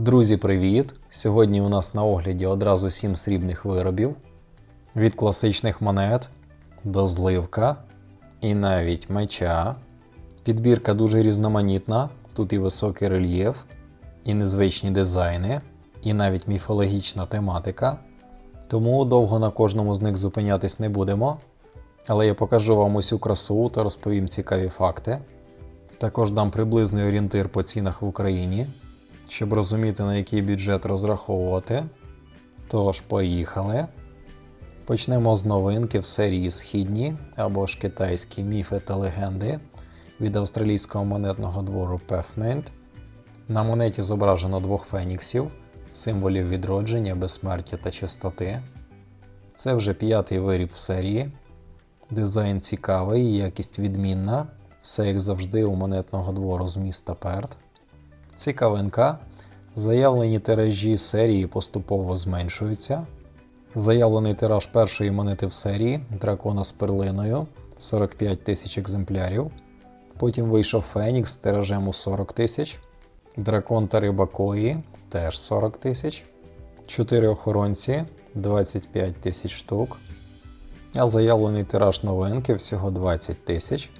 Друзі, привіт! Сьогодні у нас на огляді одразу 7 срібних виробів. Від класичних монет до зливка і навіть меча. Підбірка дуже різноманітна. Тут і високий рельєф, і незвичні дизайни, і навіть міфологічна тематика. Тому довго на кожному з них зупинятись не будемо. Але я покажу вам усю красу та розповім цікаві факти. Також дам приблизний орієнтир по цінах в Україні, щоб розуміти, на який бюджет розраховувати. Тож, поїхали. Почнемо з новинки в серії Східні або ж китайські міфи та легенди від австралійського монетного двору Pathmint. На монеті зображено двох феніксів, символів відродження, безсмертя та чистоти. Це вже п'ятий виріб в серії. Дизайн цікавий, якість відмінна. Все як завжди у монетного двору з міста Перт. Цікавинка. Заявлені тиражі серії поступово зменшуються. Заявлений тираж першої монети в серії дракона з перлиною 45 тисяч екземплярів. Потім вийшов Фенікс з тиражем у 40 тисяч. Дракон та рибакої теж 40 тисяч. Чотири охоронці 25 тисяч штук. А заявлений тираж новинки всього 20 тисяч.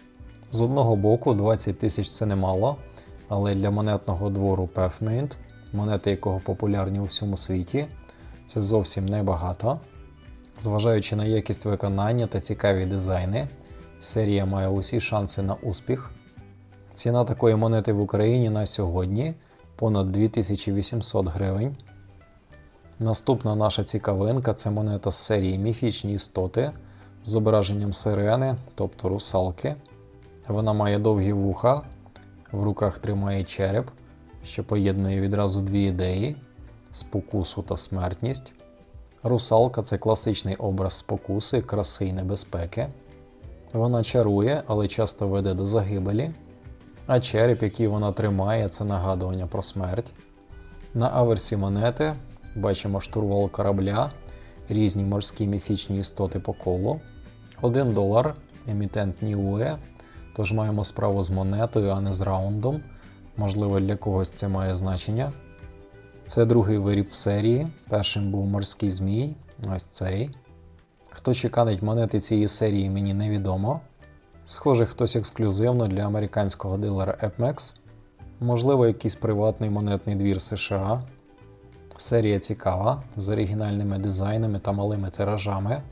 З одного боку, 20 тисяч це немало, але для монетного двору Pathmint, монети якого популярні у всьому світі, це зовсім небагато. Зважаючи на якість виконання та цікаві дизайни, серія має усі шанси на успіх. Ціна такої монети в Україні на сьогодні понад 2800 гривень. Наступна наша цікавинка це монета з серії Міфічні істоти з зображенням сирени, тобто русалки. Вона має довгі вуха, в руках тримає череп, що поєднує відразу дві ідеї спокусу та смертність. Русалка це класичний образ спокуси, краси і небезпеки. Вона чарує, але часто веде до загибелі. А череп, який вона тримає, це нагадування про смерть. На аверсі монети бачимо штурвал корабля, різні морські міфічні істоти по колу. 1 долар, емітент Ніуе, тож маємо справу з монетою, а не з раундом. Можливо, для когось це має значення. Це другий виріб в серії. Першим був морський змій, ось цей. Хто чеканить монети цієї серії, мені невідомо. Схоже, хтось ексклюзивно для американського дилера Epmex. Можливо, якийсь приватний монетний двір США. Серія цікава, з оригінальними дизайнами та малими тиражами.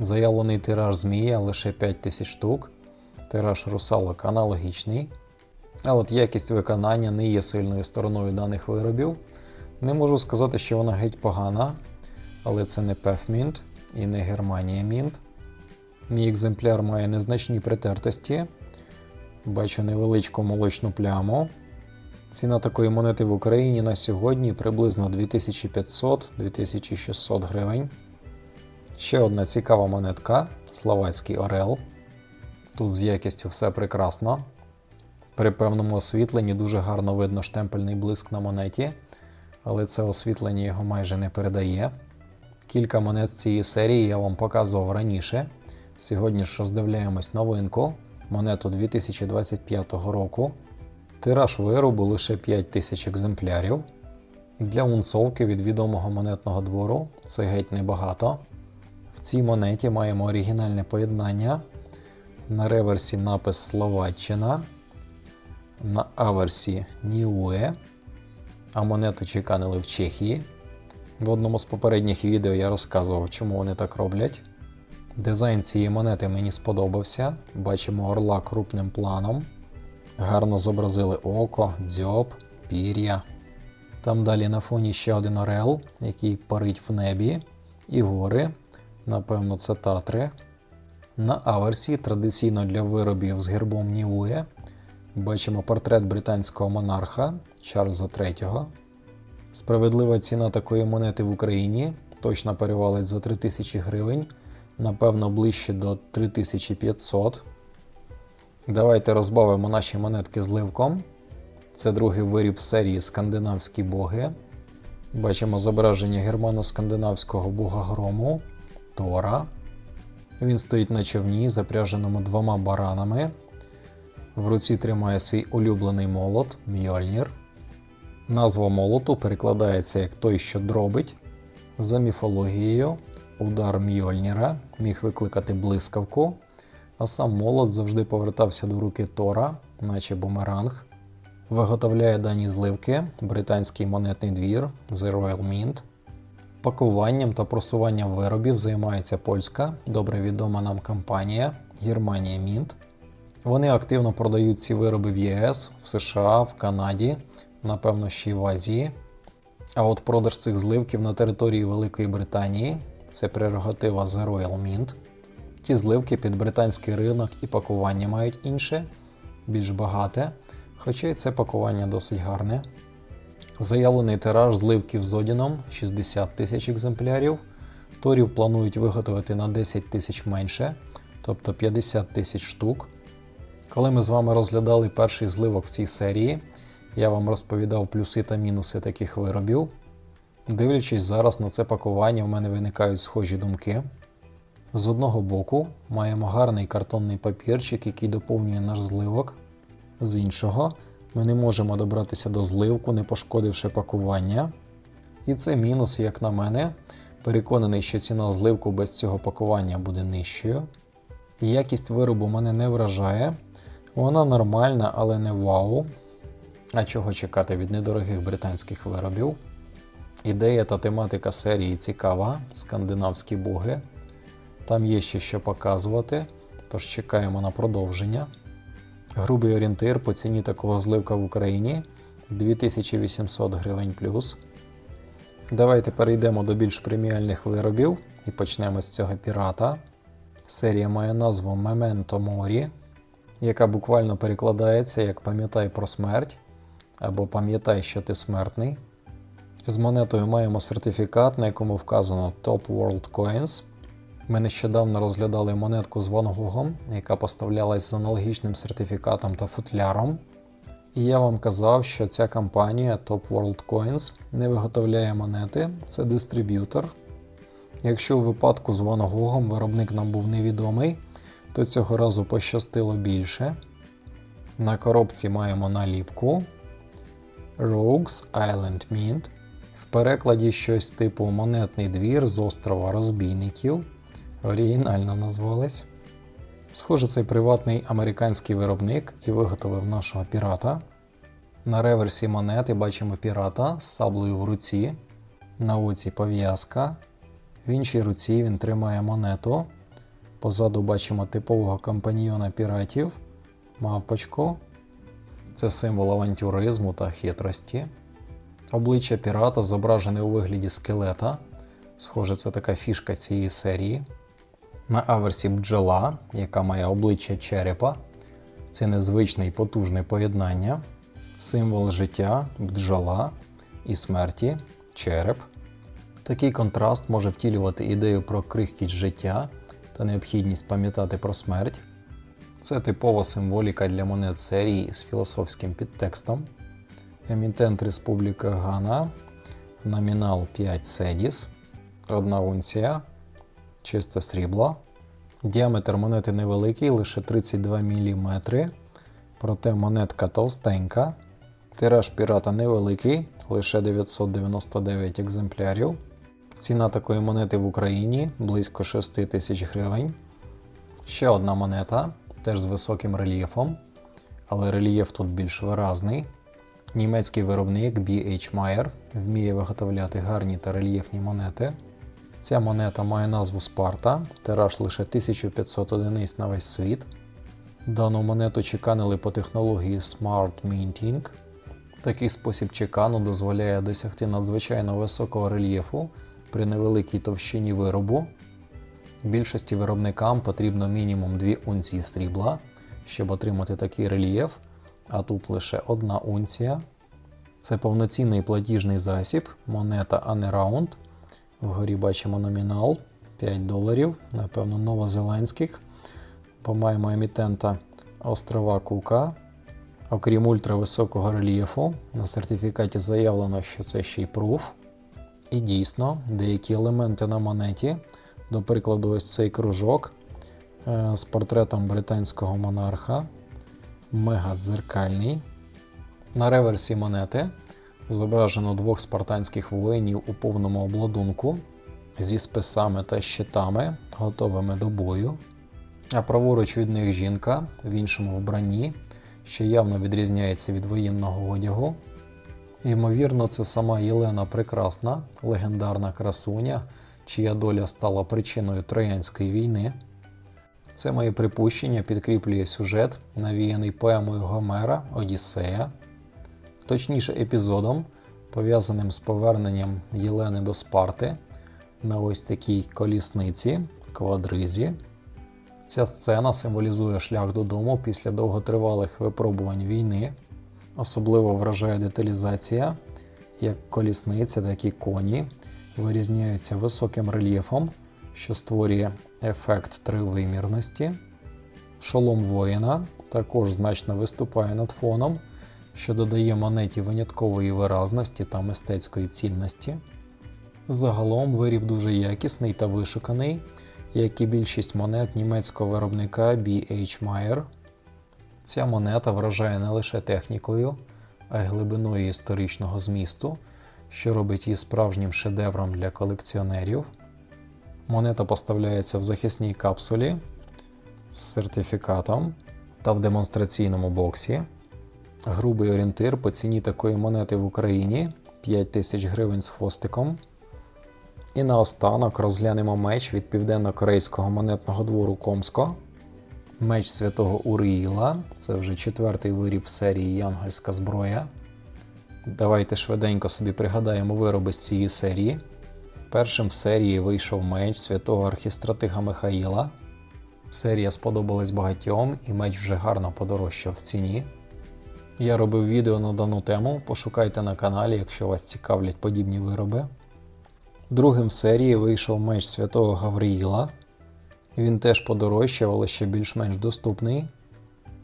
Заявлений тираж змія лише 5000 штук. Тираж русалок аналогічний. А от якість виконання не є сильною стороною даних виробів. Не можу сказати, що вона геть погана, але це не Pathmint і не Германія Mint. Мій екземпляр має незначні притертості. Бачу невеличку молочну пляму. Ціна такої монети в Україні на сьогодні приблизно 2500-2600 гривень. Ще одна цікава монетка Словацький Орел. Тут з якістю все прекрасно. При певному освітленні дуже гарно видно штемпельний блиск на монеті, але це освітлення його майже не передає. Кілька монет з цієї серії я вам показував раніше. Сьогодні ж роздивляємось новинку, монету 2025 року. Тираж виробу лише 5000 екземплярів. Для унцовки від відомого монетного двору це геть небагато. В цій монеті маємо оригінальне поєднання. На реверсі напис Словаччина, на аверсі Ніуе, а монету чеканили в Чехії. В одному з попередніх відео я розказував, чому вони так роблять. Дизайн цієї монети мені сподобався. Бачимо орла крупним планом. Гарно зобразили око, дзьоб, пір'я. Там далі на фоні ще один орел, який парить в небі, і гори. Напевно, це татри. На аверсі традиційно для виробів з гербом Ніуе бачимо портрет британського монарха Чарльза III. Справедлива ціна такої монети в Україні точно перевалить за 3000 гривень, напевно, ближче до 3500. Давайте розбавимо наші монетки зливком. Це другий виріб серії Скандинавські боги. Бачимо зображення германо-скандинавського бога грому Тора. Він стоїть на човні, запряженому двома баранами. В руці тримає свій улюблений молот Мьольнір. Назва молоту перекладається як той, що дробить. За міфологією, удар Мьольніра міг викликати блискавку, а сам молот завжди повертався до руки Тора, наче бумеранг. Виготовляє дані зливки британський монетний двір The Royal Mint. Пакуванням та просуванням виробів займається польська, добре відома нам компанія Германія Mint. Вони активно продають ці вироби в ЄС, в США, в Канаді, напевно, ще й в Азії. А от продаж цих зливків на території Великої Британії це прерогатива The Royal Mint. Ті зливки під британський ринок і пакування мають інше, більш багате, хоча й це пакування досить гарне. Заявлений тираж зливків з Одіном 60 тисяч екземплярів. Торів планують виготовити на 10 тисяч менше, тобто 50 тисяч штук. Коли ми з вами розглядали перший зливок в цій серії, я вам розповідав плюси та мінуси таких виробів. Дивлячись зараз на це пакування, в мене виникають схожі думки. З одного боку, маємо гарний картонний папірчик, який доповнює наш зливок. З іншого, ми не можемо добратися до зливку, не пошкодивши пакування. І це мінус, як на мене. Переконаний, що ціна зливку без цього пакування буде нижчою. Якість виробу мене не вражає. Вона нормальна, але не вау. А чого чекати від недорогих британських виробів? Ідея та тематика серії цікава, скандинавські боги. Там є ще що показувати, тож чекаємо на продовження. Грубий орієнтир по ціні такого зливка в Україні 2800 гривень плюс. Давайте перейдемо до більш преміальних виробів і почнемо з цього пірата. Серія має назву Memento Mori, яка буквально перекладається як Пам'ятай про смерть або Пам'ятай, що ти смертний. З монетою маємо сертифікат, на якому вказано Top World Coins. Ми нещодавно розглядали монетку з Ван Гогом, яка поставлялась з аналогічним сертифікатом та футляром. І я вам казав, що ця компанія Top World Coins не виготовляє монети, це дистриб'ютор. Якщо у випадку з Ван Гогом виробник нам був невідомий, то цього разу пощастило більше. На коробці маємо наліпку Rogues Island Mint. В перекладі щось типу монетний двір з острова розбійників. Оригінально назвались. Схоже, цей приватний американський виробник і виготовив нашого пірата. На реверсі монети бачимо пірата з саблею в руці. На оці пов'язка. В іншій руці він тримає монету. Позаду бачимо типового компаньйона піратів, мавпочку. Це символ авантюризму та хитрості. Обличчя пірата зображене у вигляді скелета. Схоже, це така фішка цієї серії. На аверсі бджола, яка має обличчя черепа. Це незвичне і потужне поєднання. Символ життя, бджола і смерті череп. Такий контраст може втілювати ідею про крихкість життя та необхідність пам'ятати про смерть. Це типова символіка для монет серії з філософським підтекстом. Емітент Республіка Гана, номінал 5 Седіс, одна унція, чисте срібло. Діаметр монети невеликий, лише 32 мм, проте монетка товстенька. Тираж пірата невеликий, лише 999 екземплярів. Ціна такої монети в Україні близько 6 тисяч гривень. Ще одна монета, теж з високим рельєфом, але рельєф тут більш виразний. Німецький виробник BH Meyer вміє виготовляти гарні та рельєфні монети. Ця монета має назву Спарта, тираж лише 1500 одиниць на весь світ. Дану монету чеканили по технології Smart Minting. Такий спосіб чекану дозволяє досягти надзвичайно високого рельєфу при невеликій товщині виробу. Більшості виробникам потрібно мінімум 2 унції срібла, щоб отримати такий рельєф, а тут лише одна унція. Це повноцінний платіжний засіб, монета а не раунд. Вгорі бачимо номінал 5 доларів, напевно, новозеландських. Бо маємо емітента острова Кука. Окрім ультрависокого рельєфу, на сертифікаті заявлено, що це ще й пруф. І дійсно, деякі елементи на монеті, до прикладу, ось цей кружок е, з портретом британського монарха, мега дзеркальний. На реверсі монети Зображено двох спартанських воїнів у повному обладунку зі списами та щитами, готовими до бою. А праворуч від них жінка в іншому вбранні, що явно відрізняється від воєнного одягу. Ймовірно, це сама Єлена Прекрасна, легендарна красуня, чия доля стала причиною Троянської війни. Це моє припущення підкріплює сюжет, навіяний поемою Гомера Одіссея, точніше епізодом, пов'язаним з поверненням Єлени до Спарти на ось такій колісниці, квадризі. Ця сцена символізує шлях додому після довготривалих випробувань війни. Особливо вражає деталізація, як колісниця, так і коні вирізняються високим рельєфом, що створює ефект тривимірності. Шолом воїна також значно виступає над фоном, що додає монеті виняткової виразності та мистецької цінності. Загалом виріб дуже якісний та вишуканий, як і більшість монет німецького виробника B.H. Meyer. Ця монета вражає не лише технікою, а й глибиною історичного змісту, що робить її справжнім шедевром для колекціонерів. Монета поставляється в захисній капсулі з сертифікатом та в демонстраційному боксі. Грубий орієнтир по ціні такої монети в Україні 5 тисяч гривень з хвостиком. І наостанок розглянемо меч від південно-корейського монетного двору Комско. Меч святого Уріїла. Це вже четвертий виріб в серії Янгольська зброя. Давайте швиденько собі пригадаємо вироби з цієї серії. Першим в серії вийшов меч святого архістратига Михаїла. Серія сподобалась багатьом і меч вже гарно подорожчав в ціні. Я робив відео на дану тему, пошукайте на каналі, якщо вас цікавлять подібні вироби. Другим в серії вийшов меч святого Гавриїла. Він теж подорожчав, але ще більш-менш доступний.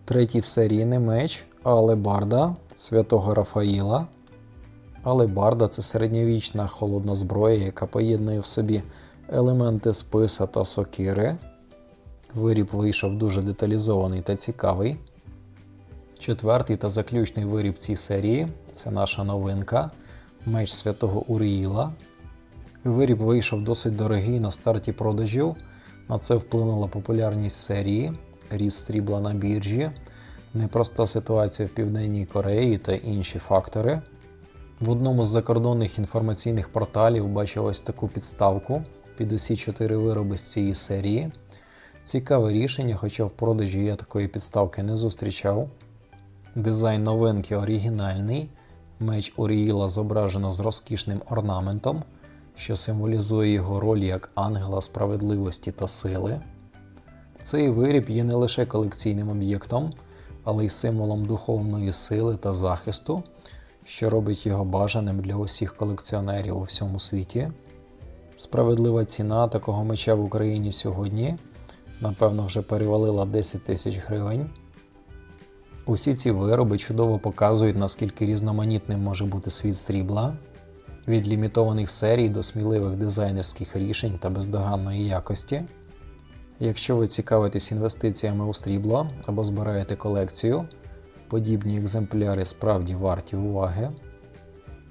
Третій в серії не меч, а алебарда святого Рафаїла. Алебарда це середньовічна холодна зброя, яка поєднує в собі елементи списа та сокири. Виріб вийшов дуже деталізований та цікавий. Четвертий та заключний виріб цій серії це наша новинка меч святого Уріїла. Виріб вийшов досить дорогий на старті продажів. На це вплинула популярність серії, ріст срібла на біржі, непроста ситуація в Південній Кореї та інші фактори. В одному з закордонних інформаційних порталів бачив ось таку підставку під усі чотири вироби з цієї серії. Цікаве рішення, хоча в продажі я такої підставки не зустрічав. Дизайн новинки оригінальний. Меч Оріїла зображено з розкішним орнаментом, що символізує його роль як ангела справедливості та сили. Цей виріб є не лише колекційним об'єктом, але й символом духовної сили та захисту, що робить його бажаним для усіх колекціонерів у всьому світі. Справедлива ціна такого меча в Україні сьогодні, напевно, вже перевалила 10 тисяч гривень. Усі ці вироби чудово показують, наскільки різноманітним може бути світ срібла, від лімітованих серій до сміливих дизайнерських рішень та бездоганної якості. Якщо ви цікавитесь інвестиціями у срібло або збираєте колекцію, подібні екземпляри справді варті уваги.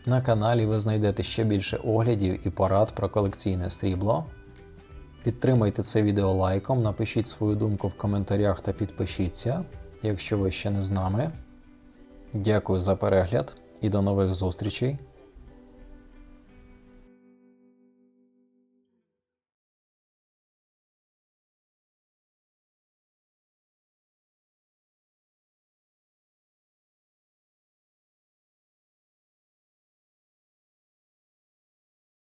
На каналі ви знайдете ще більше оглядів і порад про колекційне срібло. Підтримайте це відео лайком, напишіть свою думку в коментарях та підпишіться, якщо ви ще не з нами. Дякую за перегляд і до нових зустрічей!